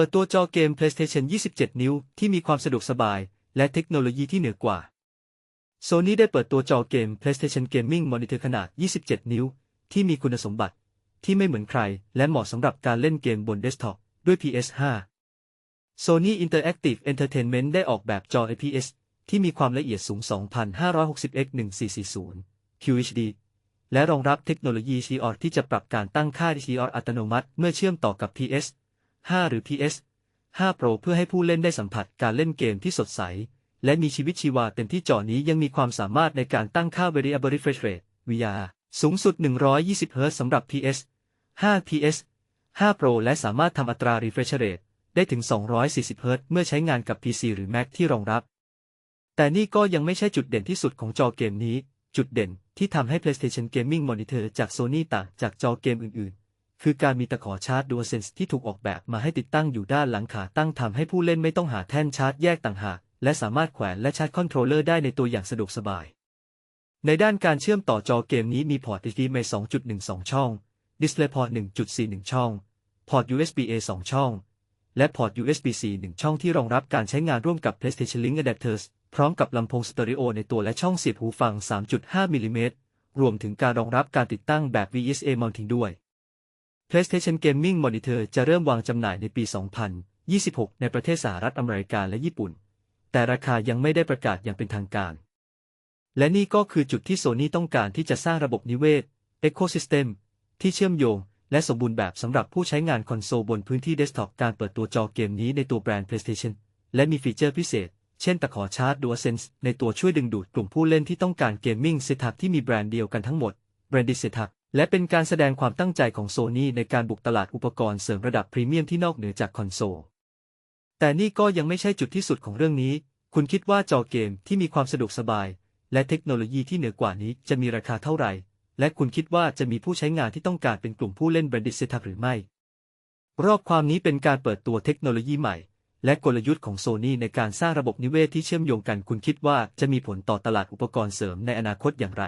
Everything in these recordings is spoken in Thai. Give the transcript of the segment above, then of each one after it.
ปิดตัวจอเกม PlayStation 27 นิ้ว ที่มีความสะดวกสบาย และเทคโนโลยีที่เหนือกว่า Sony ได้เปิดตัวจอเกม PlayStation Gaming Monitor ขนาด 27 นิ้ว ที่มีคุณสมบัติ ที่ไม่เหมือนใคร และเหมาะสำหรับการเล่นเกมบนเดสก์ท็อปด้วย PS5 Sony Interactive Entertainment ได้ออกแบบจอ IPS ที่มีความละเอียดสูง 2560x1440 QHD และรองรับเทคโนโลยี CR ที่จะปรับการตั้งค่า CR อัตโนมัติ เมื่อเชื่อมต่อกับ PS 5 หรือ PS 5 Pro เพื่อให้ผู้เล่นได้สัมผัสการเล่นเกมที่สดใส และมีชีวิตชีวาเต็มที่จอนี้ยังมีความสามารถในการตั้งค่า Variable Refresh Rate VR สูงสุด 120 Hz สำหรับ PS 5 PS 5 Pro และสามารถทำอัตรา Refresh Rate ได้ถึง 240 Hz เมื่อใช้งานกับ PC หรือ Mac ที่รองรับ แต่นี่ก็ยังไม่ใช่จุดเด่นที่สุดของจอเกมนี้ จุดเด่นที่ทำให้ PlayStation Gaming Monitor จาก Sony ต่างจากจอเกมอื่นๆ คือการมีตะขอชาร์จ DualSense ที่ถูกออกแบบมาให้ติดตั้งอยู่ด้านหลังขาตั้งทำให้ผู้เล่นไม่ต้องหาแท่นชาร์จแยกต่างหาก และสามารถแขวนและชาร์จคอนโทรลเลอร์ได้ในตัวอย่างสะดวกสบาย ในด้านการเชื่อมต่อจอเกมนี้มีพอร์ต HDMI 2.12 ช่อง DisplayPort 1.41 ช่อง พอร์ต USB-A 2 ช่อง และพอร์ต USB-C 1 ช่องที่รองรับการใช้งานร่วมกับ PlayStation Link Adapters พร้อมกับลำโพงสเตอริโอในตัวและช่องเสียบหูฟัง 3.5 มิลลิเมตรรวมถึงการรองรับการติดตั้งแบบ VSA Mounting ด้วย PlayStation Gaming Monitor จะเริ่มวางจำหน่ายในปี 2026 ในประเทศสหรัฐอเมริกาและญี่ปุ่น แต่ราคายังไม่ได้ประกาศอย่างเป็นทางการ และนี่ก็คือจุดที่โซนี่ต้องการที่จะสร้างระบบนิเวศ Ecosystem ที่เชื่อมโยง และสมบูรณ์แบบสำหรับผู้ใช้งานคอนโซลบนพื้นที่เดสก์ท็อปการเปิดตัวจอเกมนี้ในตัวแบรนด์ PlayStation และมีฟีเจอร์พิเศษ เช่นตะขอชาร์จ DualSense ในตัวช่วยดึงดูดกลุ่มผู้เล่นที่ต้องการเกมมิ่งเซตัพที่มีแบรนด์เดียวกันทั้งหมดแบรนด์เซตัพ และเป็นการแสดงความตั้งใจของโซนี่ในการบุกตลาดอุปกรณ์เสริมระดับพรีเมียมที่นอกเหนือจากคอนโซล แต่นี่ก็ยังไม่ใช่จุดที่สุดของเรื่องนี้ คุณคิดว่าจอเกมที่มีความสะดวกสบาย และเทคโนโลยีที่เหนือกว่านี้จะมีราคาเท่าไหร่ และคุณคิดว่าจะมีผู้ใช้งานที่ต้องการเป็นกลุ่มผู้เล่นแบรนด์เซตัพหรือไม่ รอบความนี้เป็นการเปิดตัวเทคโนโลยีใหม่ และกลยุทธ์ของโซนี่ในการสร้างระบบนิเวศที่เชื่อมโยงกัน คุณคิดว่าจะมีผลต่อตลาดอุปกรณ์เสริมในอนาคตอย่างไร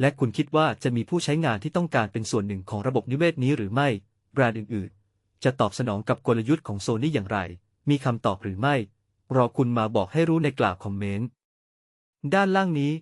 และคุณคิดว่าจะมีผู้ใช้งานที่ต้องการเป็นส่วนหนึ่งของระบบนิเวศนี้หรือไม่ แบรนด์อื่นๆ จะตอบสนองกับกลยุทธ์ของโซนี่อย่างไร มีคำตอบหรือไม่ รอคุณมาบอกให้รู้ในกล่าวคอมเมนต์ ด้านล่างนี้